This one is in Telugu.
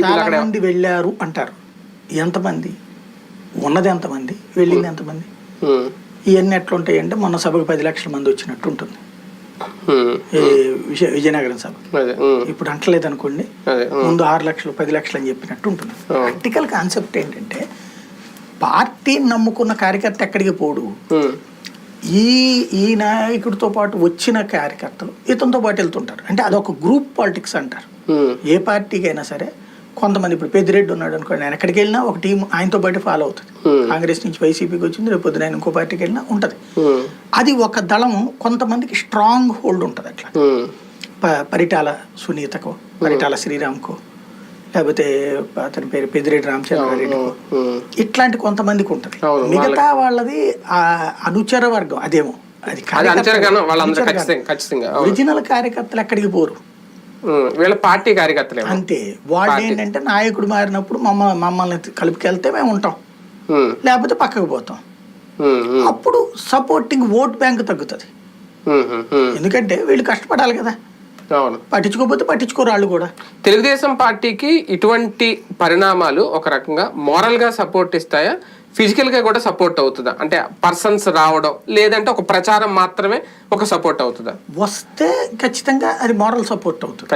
చాలా మంది వెళ్ళారు అంటారు. ఎంతమంది? ఉన్నది ఎంతమంది? వెళ్ళింది ఎంతమంది? ఇవన్నీ ఎట్లుంటాయి అంటే మొన్న సభకు పది లక్షల మంది వచ్చినట్టు ఉంటుంది. విజయనగరం సభ. ఇప్పుడు అంటలేదు అనుకోండి ముందు ఆరు లక్షలు పది లక్షలు అని చెప్పినట్టు ఉంటుంది. ప్రాక్టికల్ కాన్సెప్ట్ ఏంటంటే పార్టీని నమ్ముకున్న కార్యకర్త ఎక్కడికి పోడు? ఈ ఈ నాయకుడితో పాటు వచ్చిన కార్యకర్తలు ఇతనితో పాటు వెళ్తుంటారు. అంటే అదొక గ్రూప్ పాలిటిక్స్ అంటారు. ఏ పార్టీకి అయినా సరే కొంతమంది ఇప్పుడు పెద్దిరెడ్డి ఉన్నాడు అనుకోండి ఆయన ఎక్కడికి వెళ్ళినా ఒక టీం ఆయనతో పాటు ఫాలో అవుతుంది. Hmm. కాంగ్రెస్ నుంచి వైసీపీకి వచ్చింది రేపు పొద్దున ఆయన ఇంకో పార్టీకి వెళ్ళినా ఉంటుంది. ఉమ్, అది ఒక దళం కొంతమందికి స్ట్రాంగ్ హోల్డ్ ఉంటుంది అట్లా. ప- పరిటాల సునీతకో పరిటాల శ్రీరామ్కో లేకపోతే అతని పేరు పెద్దిరెడ్డి రామచంద్రారెడ్డికో ఉమ్, ఇట్లాంటి కొంతమందికి ఉంటుంది. మిగతా వాళ్ళది ఆ అనుచర వర్గం అదేమో. అది. ఒరిజినల్ కార్యకర్తలు ఎక్కడికి పోరు? వీళ్ళ పార్టీ కార్యకర్తలేమో. అంతే. వాళ్ళు. ఏంటంటే నాయకుడు మారినప్పుడు మమ్మ మమ్మల్ని కలుపుకెళ్తే మేము ఉంటాం. లేకపోతే పక్కకు పోతాం. అప్పుడు సపోర్టింగ్ ఓట్ బ్యాంక్ తగ్గుతుంది. ఎందుకంటే వీళ్ళు కష్టపడాలి కదా. పట్టించుకోకపోతే పట్టించుకోరు వాళ్ళు కూడా. తెలుగుదేశం పార్టీకి ఇటువంటి పరిణామాలు ఒక రకంగా మోరల్గా సపోర్ట్ ఇస్తాయా? ఫిజికల్గా కూడా సపోర్ట్ అవుతుందా? అంటే పర్సన్స్ రావడం లేదంటే ఒక ప్రచారం మాత్రమే ఒక సపోర్ట్ అవుతుందా? వస్తే ఖచ్చితంగా అది మోరల్ సపోర్ట్ అవుతుంది.